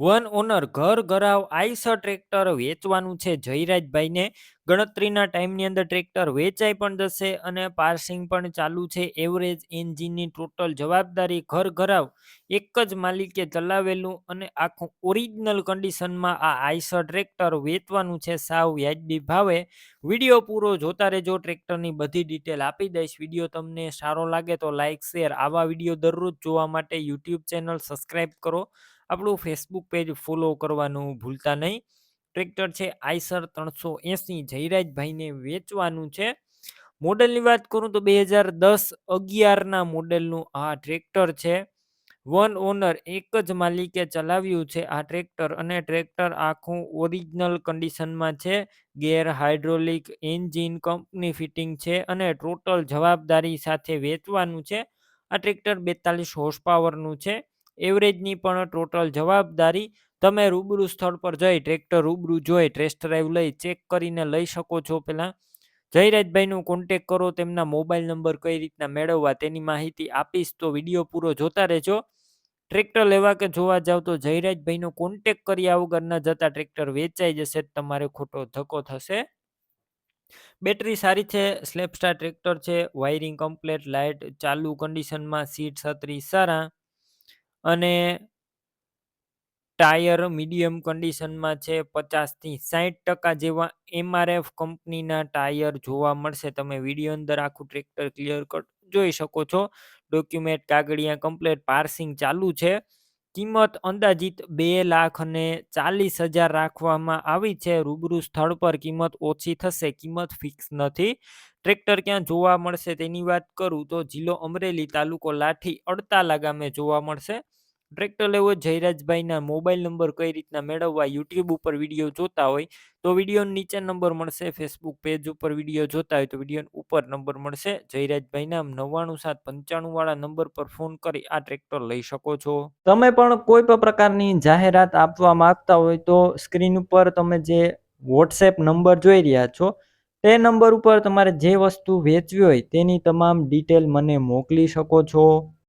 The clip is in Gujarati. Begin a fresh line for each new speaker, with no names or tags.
વન ઓનર ઘર ઘરાવ આઈસર ટ્રેક્ટર વેચવાનું છે જયરાજભાઈને. ગણતરીના ટાઈમની અંદર ટ્રેક્ટર વેચાઈ પણ જશે અને પાર્સિંગ પણ ચાલુ છે. એવરેજ એન્જિનની ટોટલ જવાબદારી ઘર ઘરાવ એક જ માલિકે ચલાવેલું અને આખું ઓરિજિનલ કન્ડિશનમાં આ આઈસર ટ્રેક્ટર વેચવાનું છે સાવ વ્યાજબી ભાવે. વીડિયો પૂરો જોતા રહેજો. ટ્રેક્ટરની બધી ડિટેલ આપી દઈશ. વીડિયો તમને સારો લાગે તો લાઇક શેર આવા વીડિયો દરરોજ જોવા માટે યુટ્યુબ ચેનલ સબસ્ક્રાઈબ કરો. આપણું ફેસબુક પેજ ફોલો કરવાનું ભૂલતા નહીં. ટ્રેક્ટર છે, આઈસર ત્રણસો એંસી જયરાજભાઈને વેચવાનું છે. મોડલની વાત કરું તો બે હજાર દસ અગિયારના મોડેલનું આ ટ્રેક્ટર છે. વન ઓનર એક જ માલિકે ચલાવ્યું છે આ ટ્રેક્ટર અને ટ્રેક્ટર આખું ઓરિજિનલ કન્ડિશનમાં છે. Gear hydraulic engine company fitting છે અને ટોટલ જવાબદારી સાથે વેચવાનું છે. આ ટ્રેક્ટર બેતાલીસ હોર્સ પાવરનું છે. એવરેજની પણ ટોટલ જવાબદારી તમે રૂબરૂ સ્થળ પર જઈ ટ્રેક્ટર રૂબરૂ જોઈ ટેસ્ટ ડ્રાઈવ લઈ ચેક કરીને લઈ શકો છો પહેલાં. જયરાજભાઈનું કોન્ટેક કરો, તેમના મોબાઈલ નંબર કઈ રીતના મેળવવા તેની માહિતી આપીશ તો વીડિયો પૂરો જોતા રહેજો. ટ્રેક્ટર લેવા કે જોવા જાવ તો જયરાજભાઈનો કોન્ટેક કર્યા વગર જતા ટ્રેક્ટર વેચાઈ જશે, તમારે ખોટો ધક્કો થશે. બેટરી સારી છે સ્લેપસ્ટાર ટ્રેક્ટર છે વાયરિંગ કમ્પ્લેટ લાઇટ ચાલુ કન્ડિશનમાં સીટ છત્રી સારા. અને ટાયર મીડિયમ કન્ડિશનમાં છે પચાસથી સાઠ ટકા જેવા એમઆરએફ કંપનીના ટાયર જોવા મળશે. તમે વીડિયો અંદર આખું ટ્રેક્ટર ક્લિયર કટ જોઈ શકો છો. ડોક્યુમેન્ટ, કાગળિયા, કમ્પ્લેટ, પાર્સિંગ ચાલુ છે. કિંમત અંદાજિત બે લાખ અને ચાલીસ હજાર રાખવામાં આવી છે. રૂબરૂ સ્થળ પર કિંમત ઓછી થશે, કિંમત ફિક્સ નથી. ટ્રેક્ટર ક્યાં જોવા મળશે તેની વાત કરું તો જિલ્લો અમરેલી તાલુકો લાઠી અડતાલા ગામે જોવા મળશે. ટ્રેક્ટર લેવો જયરાજભાઈના મોબાઈલ નંબર કઈ રીતના મેળવવા, યુટ્યુબ ઉપર વીડિયો જોતા હોય, તો વીડિયો નીચે નંબર મળશે, ફેસબુક પેજ ઉપર વીડિયો જોતા હોય, તો વીડિયો ઉપર નંબર મળશે. જયરાજભાઈના નવ્વાણું સાત પંચાણું વાળા નંબર પર ફોન કરી આ ટ્રેક્ટર લઈ શકો છો. તમે પણ કોઈ પણ પ્રકારની જાહેરાત આપવા માંગતા હોય તો સ્ક્રીન ઉપર તમે જે વોટ્સએપ નંબર જોઈ રહ્યા છો, તે નંબર ઉપર તમારે જે વસ્તુ વેચવી હોય તેની તમામ ડિટેલ મને મોકલી શકો છો.